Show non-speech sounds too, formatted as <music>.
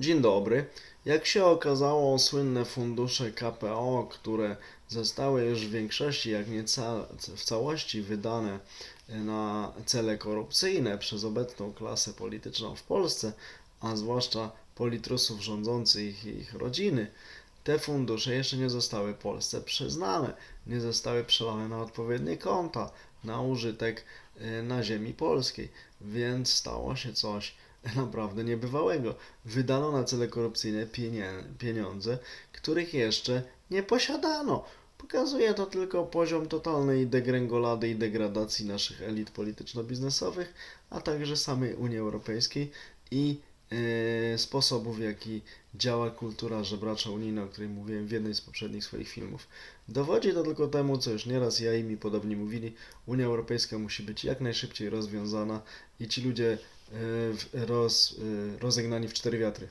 Dzień dobry. Jak się okazało, słynne fundusze KPO, które zostały już w większości, jak nie ca w całości wydane na cele korupcyjne przez obecną klasę polityczną w Polsce, a zwłaszcza politrusów rządzących i ich rodziny, te fundusze jeszcze nie zostały Polsce przyznane, nie zostały przelane na odpowiednie konta, na użytek e, na ziemi polskiej, więc stało się coś <laughs> naprawdę niebywałego. Wydano na cele korupcyjne pieniądze, których jeszcze nie posiadano. Pokazuje to tylko poziom totalnej degrengolady i degradacji naszych elit polityczno-biznesowych, a także samej Unii Europejskiej i e, sposobu, w jaki działa kultura żebracza unijna, o której mówiłem w jednej z poprzednich swoich filmów. Dowodzi to tylko temu, co już nieraz ja i mi podobni mówili, Unia Europejska musi być jak najszybciej rozwiązana i ci ludzie roz, e, rozegnani w cztery wiatry.